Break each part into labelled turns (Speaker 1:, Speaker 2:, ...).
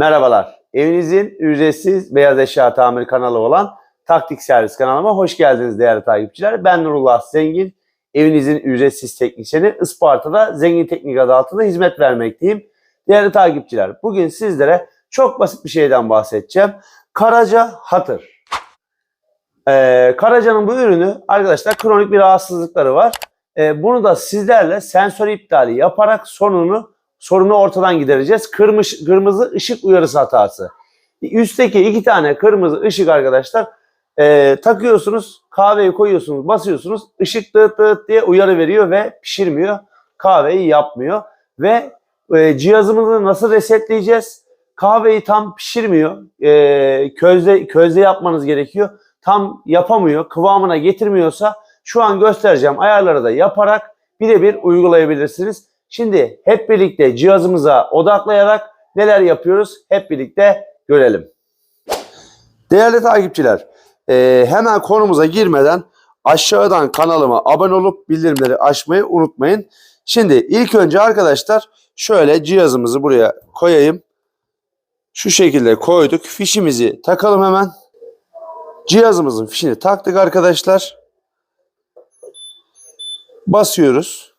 Speaker 1: Merhabalar. Evinizin ücretsiz beyaz eşya tamir kanalı olan Taktik Servis kanalıma hoş geldiniz değerli takipçiler. Ben Nurullah Zengin. Evinizin ücretsiz teknisyeni Isparta'da Zengin Teknik adı altında hizmet vermekteyim. Değerli takipçiler bugün sizlere çok basit bir şeyden bahsedeceğim. Karaca Hatır. Ee, Karaca'nın bu ürünü arkadaşlar kronik bir rahatsızlıkları var. Ee, bunu da sizlerle sensör iptali yaparak sorununu sorunu ortadan gidereceğiz. Kırmış, kırmızı ışık uyarısı hatası. Üstteki iki tane kırmızı ışık arkadaşlar e, takıyorsunuz, kahveyi koyuyorsunuz, basıyorsunuz. ışık tıt tıt diye uyarı veriyor ve pişirmiyor. Kahveyi yapmıyor. Ve e, cihazımızı nasıl resetleyeceğiz? Kahveyi tam pişirmiyor. E, közde, közde yapmanız gerekiyor. Tam yapamıyor, kıvamına getirmiyorsa şu an göstereceğim ayarları da yaparak birebir uygulayabilirsiniz. Şimdi hep birlikte cihazımıza odaklayarak neler yapıyoruz hep birlikte görelim. Değerli takipçiler, e, hemen konumuza girmeden aşağıdan kanalıma abone olup bildirimleri açmayı unutmayın. Şimdi ilk önce arkadaşlar şöyle cihazımızı buraya koyayım. Şu şekilde koyduk. Fişimizi takalım hemen. Cihazımızın fişini taktık arkadaşlar. Basıyoruz.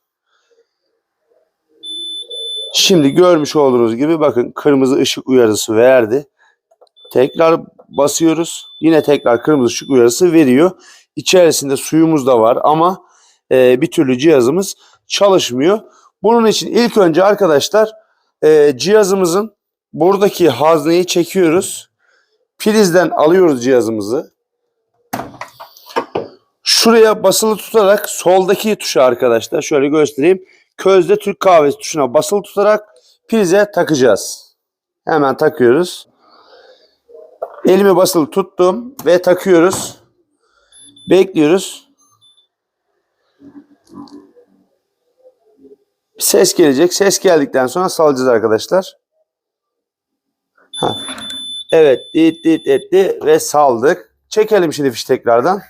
Speaker 1: Şimdi görmüş olduğunuz gibi bakın kırmızı ışık uyarısı verdi. Tekrar basıyoruz. Yine tekrar kırmızı ışık uyarısı veriyor. İçerisinde suyumuz da var ama e, bir türlü cihazımız çalışmıyor. Bunun için ilk önce arkadaşlar e, cihazımızın buradaki hazneyi çekiyoruz. Prizden alıyoruz cihazımızı. Şuraya basılı tutarak soldaki tuşa arkadaşlar şöyle göstereyim. Közde Türk kahvesi tuşuna basılı tutarak prize takacağız. Hemen takıyoruz. Elimi basılı tuttum ve takıyoruz. Bekliyoruz. Ses gelecek. Ses geldikten sonra salacağız arkadaşlar. Ha. Evet, dit dit etti ve saldık. Çekelim şimdi fiş tekrardan.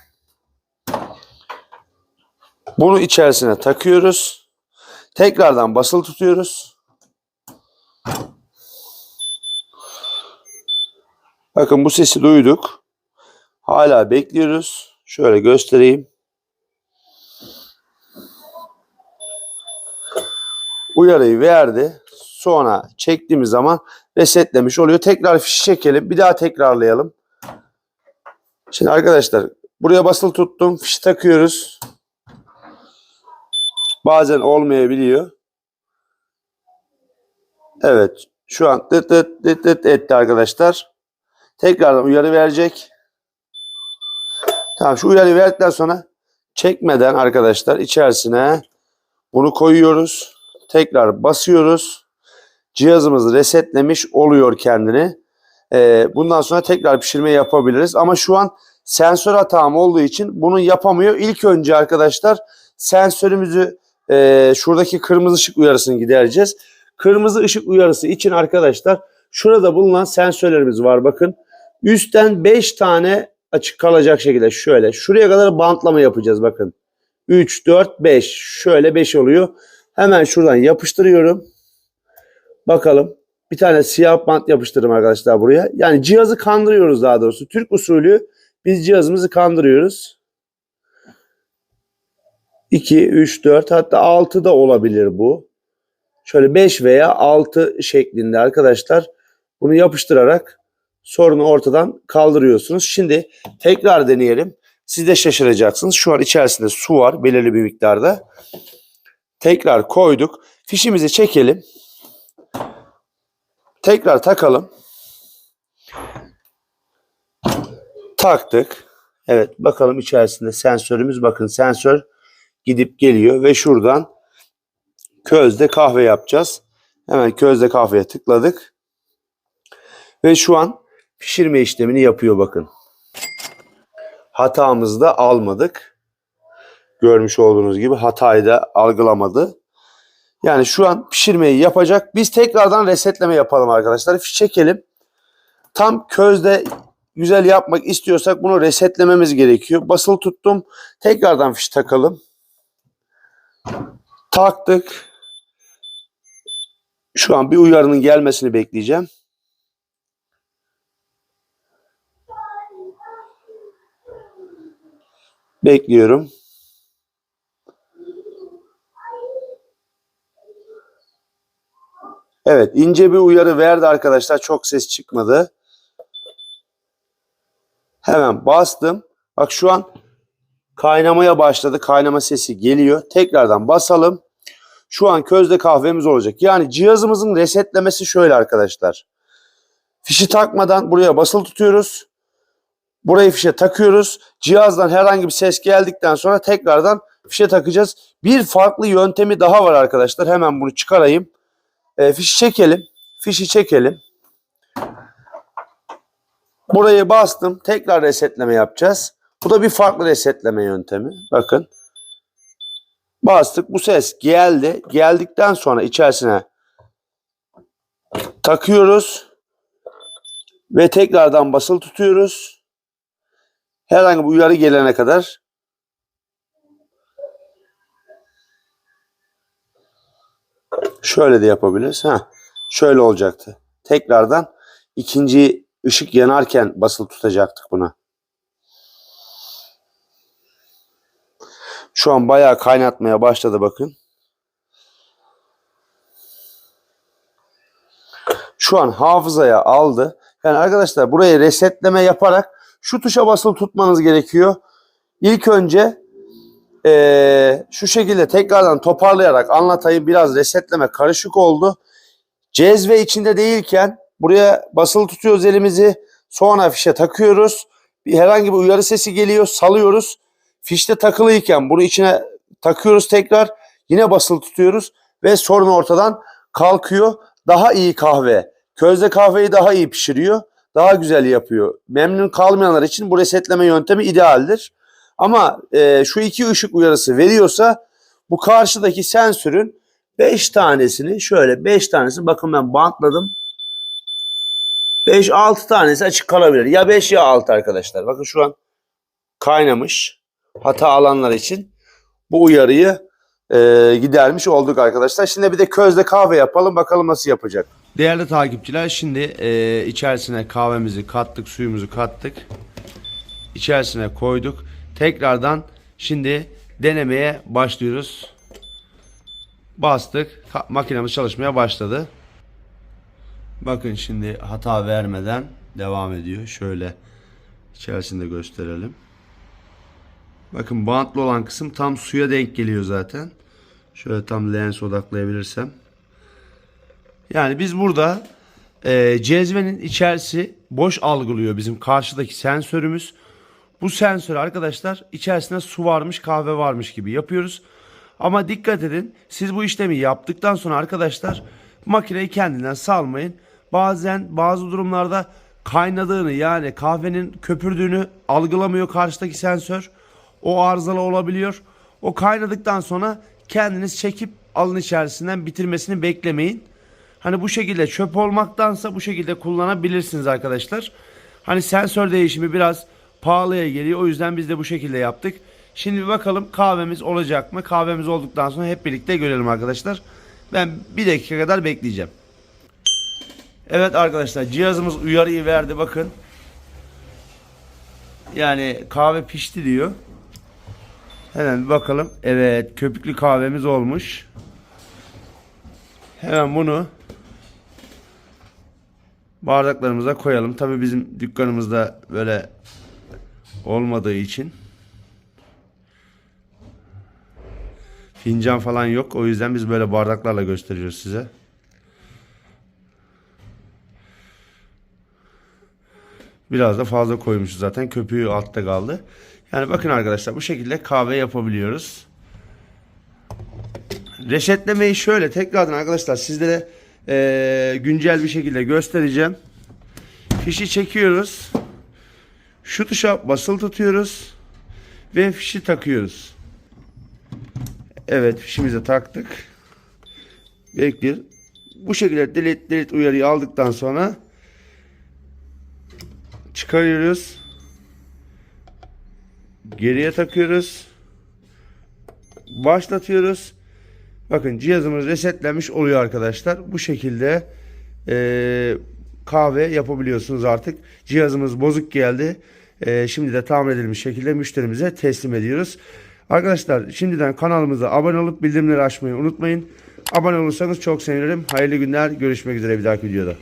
Speaker 1: Bunu içerisine takıyoruz. Tekrardan basılı tutuyoruz. Bakın bu sesi duyduk. Hala bekliyoruz. Şöyle göstereyim. Uyarıyı verdi. Sonra çektiğimiz zaman resetlemiş oluyor. Tekrar fişi çekelim. Bir daha tekrarlayalım. Şimdi arkadaşlar buraya basılı tuttum. Fişi takıyoruz. Bazen olmayabiliyor. Evet. Şu an tıt tıt tıt tıt etti arkadaşlar. Tekrardan uyarı verecek. Tamam şu uyarı verdikten sonra çekmeden arkadaşlar içerisine bunu koyuyoruz. Tekrar basıyoruz. Cihazımız resetlemiş oluyor kendini. Ee, bundan sonra tekrar pişirme yapabiliriz. Ama şu an sensör hatam olduğu için bunu yapamıyor. İlk önce arkadaşlar sensörümüzü e, şuradaki kırmızı ışık uyarısını gidereceğiz. Kırmızı ışık uyarısı için arkadaşlar şurada bulunan sensörlerimiz var bakın. Üstten 5 tane açık kalacak şekilde şöyle. Şuraya kadar bantlama yapacağız bakın. 3, 4, 5. Şöyle 5 oluyor. Hemen şuradan yapıştırıyorum. Bakalım. Bir tane siyah bant yapıştırdım arkadaşlar buraya. Yani cihazı kandırıyoruz daha doğrusu. Türk usulü biz cihazımızı kandırıyoruz. 2, 3, 4 hatta 6 da olabilir bu. Şöyle 5 veya 6 şeklinde arkadaşlar bunu yapıştırarak sorunu ortadan kaldırıyorsunuz. Şimdi tekrar deneyelim. Siz de şaşıracaksınız. Şu an içerisinde su var belirli bir miktarda. Tekrar koyduk. Fişimizi çekelim. Tekrar takalım. Taktık. Evet bakalım içerisinde sensörümüz bakın sensör gidip geliyor ve şuradan közde kahve yapacağız. Hemen közde kahveye tıkladık. Ve şu an pişirme işlemini yapıyor bakın. Hatamızı da almadık. Görmüş olduğunuz gibi hatayı da algılamadı. Yani şu an pişirmeyi yapacak. Biz tekrardan resetleme yapalım arkadaşlar. Fiş çekelim. Tam közde güzel yapmak istiyorsak bunu resetlememiz gerekiyor. Basılı tuttum. Tekrardan fiş takalım. Taktık. Şu an bir uyarının gelmesini bekleyeceğim. Bekliyorum. Evet ince bir uyarı verdi arkadaşlar. Çok ses çıkmadı. Hemen bastım. Bak şu an kaynamaya başladı. Kaynama sesi geliyor. Tekrardan basalım. Şu an közde kahvemiz olacak. Yani cihazımızın resetlemesi şöyle arkadaşlar. Fişi takmadan buraya basılı tutuyoruz. Burayı fişe takıyoruz. Cihazdan herhangi bir ses geldikten sonra tekrardan fişe takacağız. Bir farklı yöntemi daha var arkadaşlar. Hemen bunu çıkarayım. E, fişi çekelim. Fişi çekelim. Burayı bastım. Tekrar resetleme yapacağız. Bu da bir farklı resetleme yöntemi. Bakın. Bastık. Bu ses geldi. Geldikten sonra içerisine takıyoruz. Ve tekrardan basılı tutuyoruz. Herhangi bir uyarı gelene kadar şöyle de yapabiliriz. Ha, şöyle olacaktı. Tekrardan ikinci ışık yanarken basılı tutacaktık buna. Şu an bayağı kaynatmaya başladı bakın. Şu an hafızaya aldı. Yani arkadaşlar burayı resetleme yaparak şu tuşa basılı tutmanız gerekiyor. İlk önce eee, şu şekilde tekrardan toparlayarak anlatayım. Biraz resetleme karışık oldu. Cezve içinde değilken buraya basılı tutuyoruz elimizi. Sonra fişe takıyoruz. Bir herhangi bir uyarı sesi geliyor. Salıyoruz. Fişte takılıyken bunu içine takıyoruz tekrar. Yine basılı tutuyoruz. Ve sorun ortadan kalkıyor. Daha iyi kahve. Közde kahveyi daha iyi pişiriyor. Daha güzel yapıyor. Memnun kalmayanlar için bu resetleme yöntemi idealdir. Ama e, şu iki ışık uyarısı veriyorsa bu karşıdaki sensörün 5 tanesini şöyle 5 tanesini bakın ben bantladım. 5-6 tanesi açık kalabilir. Ya 5 ya 6 arkadaşlar. Bakın şu an kaynamış. Hata alanlar için bu uyarıyı e, gidermiş olduk arkadaşlar. Şimdi bir de közde kahve yapalım. Bakalım nasıl yapacak.
Speaker 2: Değerli takipçiler şimdi e, içerisine kahvemizi kattık, suyumuzu kattık. İçerisine koyduk. Tekrardan şimdi denemeye başlıyoruz. Bastık. Makinemiz çalışmaya başladı. Bakın şimdi hata vermeden devam ediyor. Şöyle içerisinde gösterelim. Bakın bantlı olan kısım tam suya denk geliyor zaten. Şöyle tam lens odaklayabilirsem. Yani biz burada e, cezvenin içerisi boş algılıyor bizim karşıdaki sensörümüz. Bu sensör arkadaşlar içerisinde su varmış kahve varmış gibi yapıyoruz. Ama dikkat edin siz bu işlemi yaptıktan sonra arkadaşlar makineyi kendinden salmayın. Bazen bazı durumlarda kaynadığını yani kahvenin köpürdüğünü algılamıyor karşıdaki sensör. O arızalı olabiliyor. O kaynadıktan sonra kendiniz çekip alın içerisinden bitirmesini beklemeyin. Hani bu şekilde çöp olmaktansa bu şekilde kullanabilirsiniz arkadaşlar. Hani sensör değişimi biraz pahalıya geliyor. O yüzden biz de bu şekilde yaptık. Şimdi bakalım kahvemiz olacak mı? Kahvemiz olduktan sonra hep birlikte görelim arkadaşlar. Ben bir dakika kadar bekleyeceğim. Evet arkadaşlar cihazımız uyarıyı verdi bakın. Yani kahve pişti diyor. Hemen bir bakalım. Evet köpüklü kahvemiz olmuş. Hemen bunu bardaklarımıza koyalım. Tabii bizim dükkanımızda böyle olmadığı için fincan falan yok. O yüzden biz böyle bardaklarla gösteriyoruz size. Biraz da fazla koymuşuz zaten. Köpüğü altta kaldı. Yani bakın arkadaşlar bu şekilde kahve yapabiliyoruz. Resetlemeyi şöyle tekrardan arkadaşlar sizlere eee, güncel bir şekilde göstereceğim. Fişi çekiyoruz. Şu tuşa basılı tutuyoruz. Ve fişi takıyoruz. Evet fişimizi taktık. Bekliyor. Bu şekilde delete delete uyarıyı aldıktan sonra çıkarıyoruz. Geriye takıyoruz. Başlatıyoruz. Bakın cihazımız resetlenmiş oluyor arkadaşlar. Bu şekilde eee, kahve yapabiliyorsunuz artık. Cihazımız bozuk geldi. e, şimdi de tamir edilmiş şekilde müşterimize teslim ediyoruz. Arkadaşlar şimdiden kanalımıza abone olup bildirimleri açmayı unutmayın. Abone olursanız çok sevinirim. Hayırlı günler. Görüşmek üzere bir dahaki videoda.